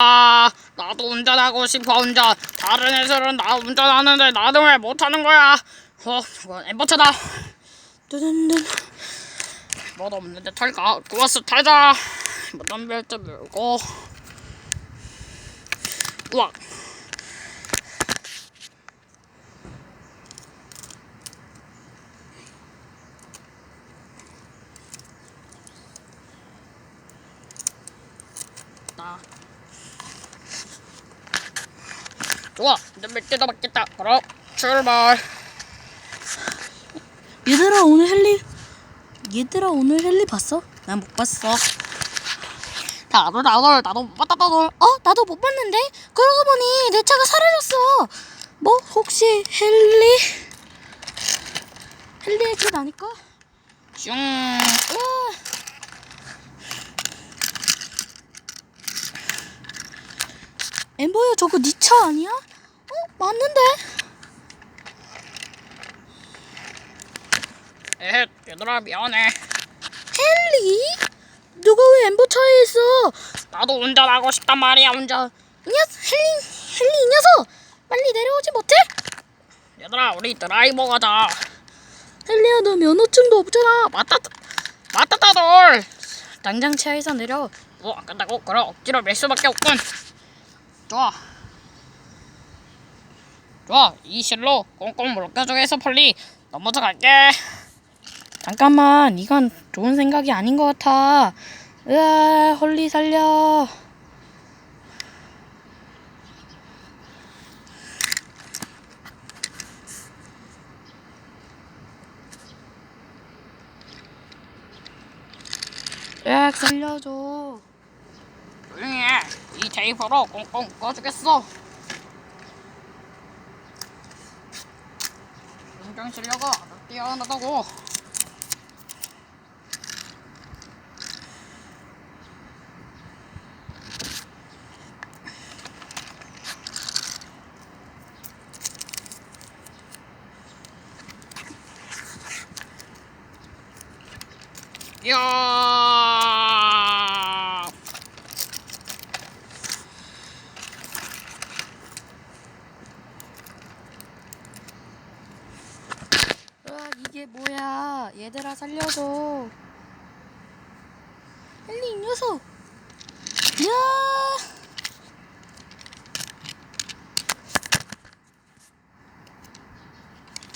아, 나도 운전하고 싶어 운전. 다른 애들은 나 운전하는데 나는 왜 못하는 거야? 어, 이건 엠버트다. 두둔둔. 뭐도 없는데 탈까? 구워스 타자. 무덤 벨트 물고. 우와. 나. 좋아, 이제 몇 개도 받겠다. 그럼 출발. 얘들아 오늘 헬리 얘들아 오늘 헬리 봤어? 난 못 봤어. 나도 나도 나도 못 봤다 나도. 어 나도 못 봤는데 그러고 보니 내 차가 사라졌어. 뭐 혹시 헬리 헬리의 집 아닐까? 슝. 으아. 엠버야 저거 네차 아니야? 어 맞는데? 에헤, 얘들아 미안해. 헬리? 누가 왜 엠버 차에 있어? 나도 운전하고 싶단 말이야 운전. 이 녀석 헬리 헬리 이 녀석 빨리 내려오지 못해? 얘들아 우리 드라이버 가자. 헬리야 너 면허증도 없잖아. 맞다 맞다 다들. 당장 차에서 내려. 뭐 안 간다고? 그럼 억지로 밀 수밖에 없군. 좋아. 좋아 이 실로 꽁꽁 물가쪽에서 폴리 넘어져 갈게. 잠깐만 이건 좋은 생각이 아닌 것 같아. 으아 홀리 살려. 으악 살려줘. 조용히 해. 이 테이프로 꽁꽁 묶어주겠어. 운전 실력은 뛰어나다고. 야! 으악 이게 뭐야? 얘들아 살려줘. 헬리 이 녀석. 야!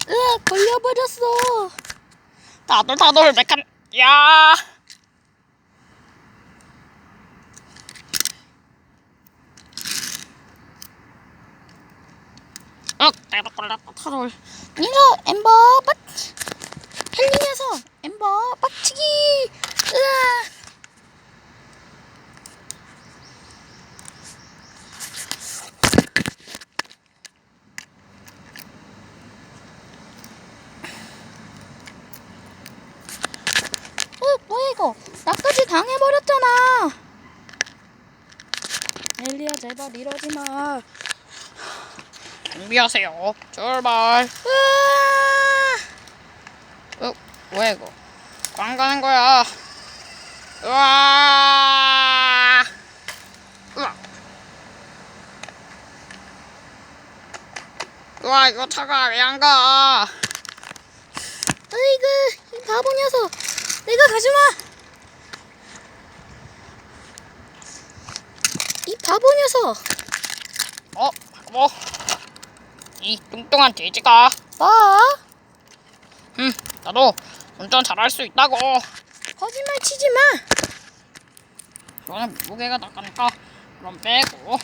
으악 걸려버렸어. 다들 다들 메칸 야! 어, 내가 걸렸다 타돌. 녀석 엠버 빡. 헬리 녀석 엠버 빡치기. 으악. 어, 뭐야 이거? 나까지 당해버렸잖아. 엘리야 제발 이러지 마. 준비하세요. 출발. 으아! 어, 뭐야 이거? 꽝 가는 거야. 우와! 우와! 우와, 이거 차가 왜 안 가? 아이고 이 바보 녀석 내가 가지마 이 바보 녀석 어, 뭐? 이 뚱뚱한 돼지가. 뭐 음, 나도 운전 잘할 수 있다고. 거짓말 치지마 너는 무게가 나가니까 그럼 빼고.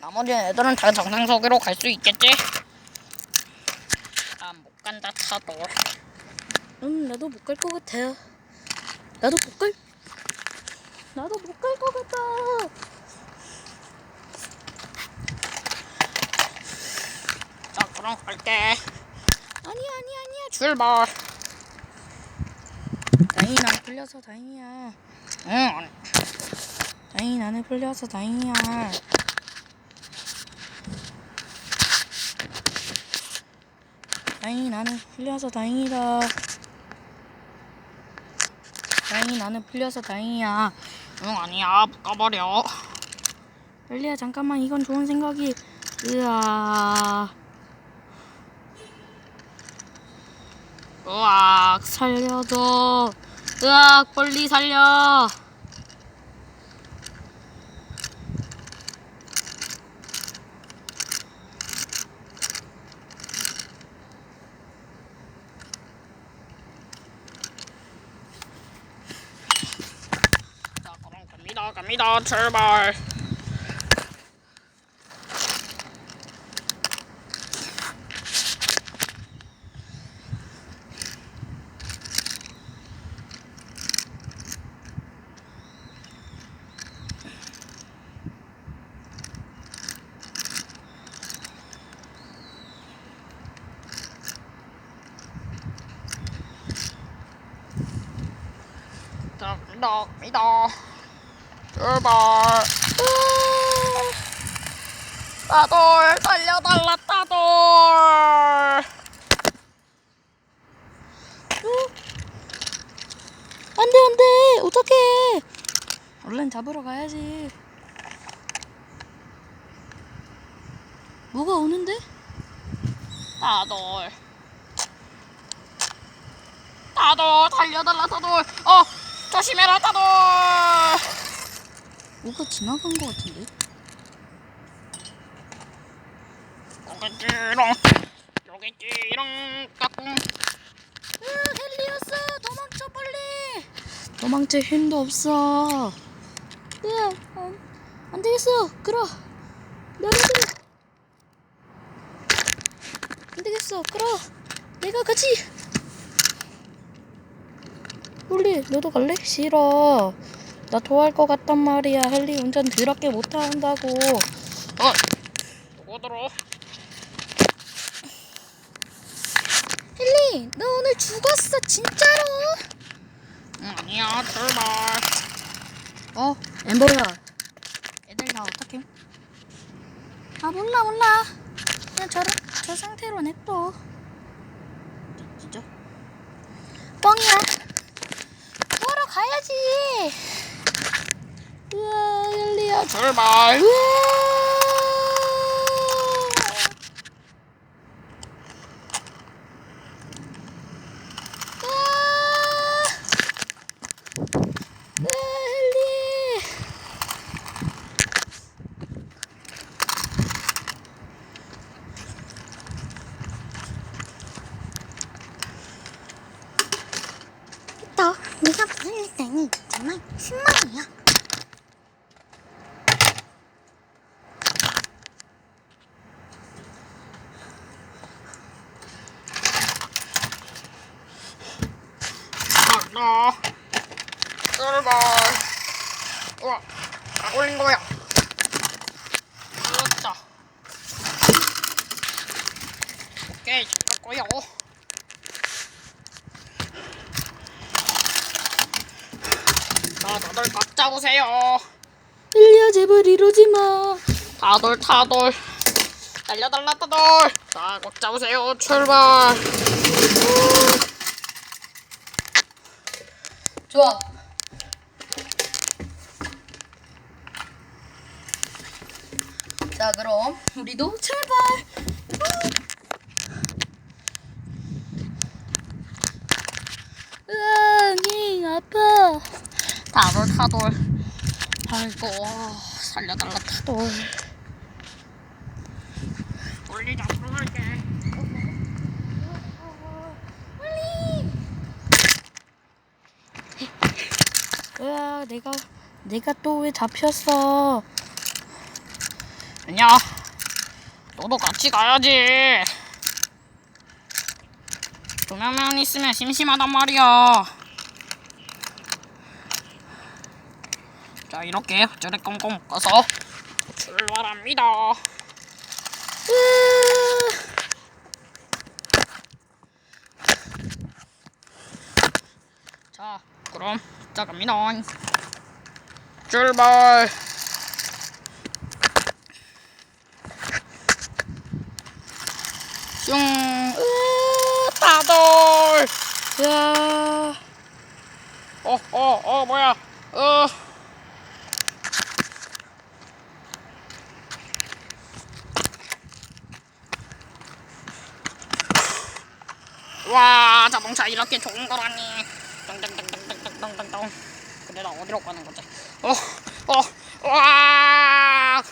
나머지 애들은 다 정상석으로 갈 수 있겠지? 아, 못 간다 차도. 음 나도 못 갈 것 같아 나도 못 갈 나도 못 갈 것 같다 자, 그럼 갈게. 아니야 아니야 아니야 출발. 풀려서 다행이야. 응, 다행히 나는 풀려서 다행이야. 다행히 나는 풀려서 다행이다. 다행히 나는 풀려서 다행이야. 응, 아니야. 못 가버려. 엘리야 잠깐만. 이건 좋은 생각이. 으아. 으악 살려줘 으악 빨리 살려. 갑니다 갑니다 출발 자 갑니다. 갑니다. 출발. 따돌 달려달라 따돌 안 돼 안 돼. 어떡해. 얼른 잡으러 가야지. 뭐가 오는데? 따돌 따돌 달려달라 따돌 어 조심해라 따돌 뭐가 지나간 것 같은데? 요겠지롱 요겠지롱 까꿍. 으 헬리였어 도망쳐 빨리! 도망칠 힘도 없어. 으 안, 안 되겠어. 끌어. 끌어 안 되겠어. 끌어. 내가 가지 홀리 너도 갈래? 싫어. 나 토할 것 같단 말이야. 헬리 운전 더럽게 못한다고. 어 누구 들어 헬리 너 오늘 죽었어. 진짜로? 응, 아니야. 출발. 어 엠버야. 애들 다 어떡해? 아 몰라 몰라. 그냥 저런 저 상태로 냅둬. 진짜? 뻥이야 가야지. 우와 헬리야. 출발. 우와 아, 헬리 너 네가 부를 때니 정말 신망이야. 간다 출발 우와 다 올린 거야 그렇다 오케이 됐고요 자 다들 각 잡으세요. 헬리야 제발 이러지 마. 타돌 타돌 달려달라 타돌 자꽉 잡으세요. 출발. 좋아. 자 그럼 우리도 출발. 으아 니 아파 타돌 타돌. 아이고 살려달라 타돌. 멀리 잡으러 갈게 으아 내가 내가 또 왜 잡혔어? 아니야. 너도 같이 가야지. 두 명만 있으면 심심하단 말이야 자 이렇게 헛절에 꽁꽁 묶어서 출발합니다. 자 그럼 시작합니다. 출발! 슝! 으, 따돌! 으아 어, 어, 어, 뭐야? 어. 와 자동차 이렇게 좋은 거라니. 똥똥똥똥똥똥똥똥 근데 나 어디로 가는 거지? 어어와.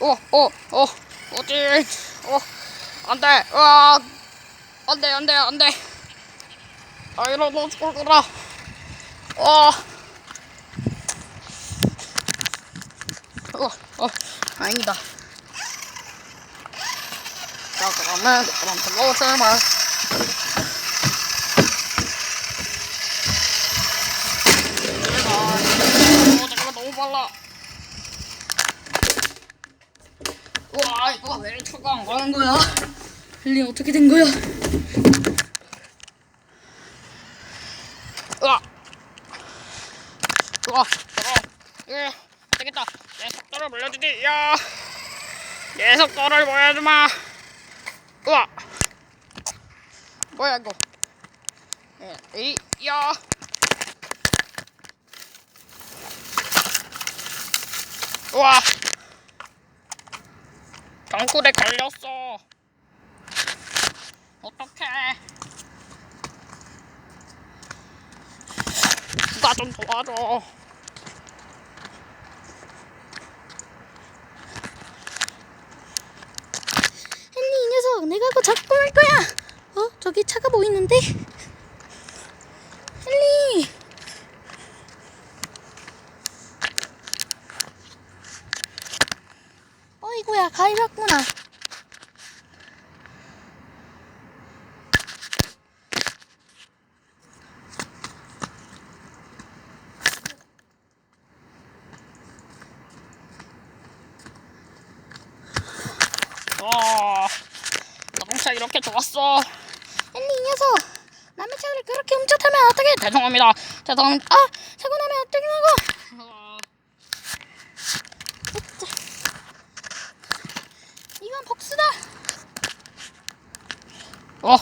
어어어 어디? 어 안돼. 와. 안돼 안돼 안돼. 아 이러다 너 죽을 거라. 어 어, 어, 다행이다. 자, 그러면 그럼. 어, 잠깐만 너무 빨라. 이거 왜 출발 안 가는 거야? 헨리 어떻게 된 거야? 으아! 으아! 으아! 으, 되겠다. 내 물려주지. 야! 내 속도를 보여주마. 으아! 뭐야 이거? 에, 에이, 야! 우와! 경굴에 걸렸어. 어떡해? 누가 좀 도와줘. 헨리 이 녀석 내가 그거 잡고 갈 거야. 어 저기 차가 보이는데. 헨리. 어이구야 가위였구나. 와, 이렇게 좋았어. 헨리 이 녀석 남의 차를 그렇게 훔쳐타면 어떻게? 죄송합니다. 죄송합니다. 아 사고 나면 어떻게 하고? 아, 이건 복수다. 어,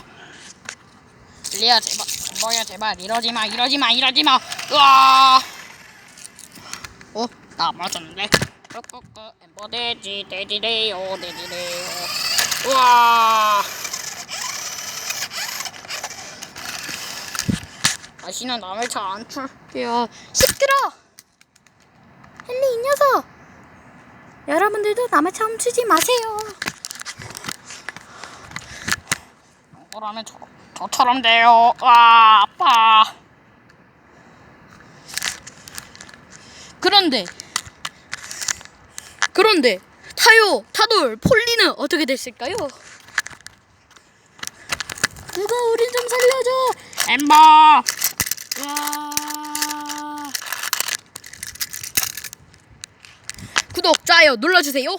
리아 제발, 뭐야 제발 이러지 마, 이러지 마, 이러지 마. 으아. 어, 나 맞았는데. 끄끄끄 엠버 돼지 돼지래요 돼지래요. 우와. 다시는 남의 차 안 출게요. 시끄러. 헨리 이 녀석. 여러분들도 남의 차 훔치지 마세요. 그러면 저, 저처럼 돼요. 와, 아파. 그런데 그런데 타요, 타돌, 폴리는 어떻게 됐을까요? 누가 우린 좀 살려줘. 엠버. 와. 구독, 좋아요 눌러주세요.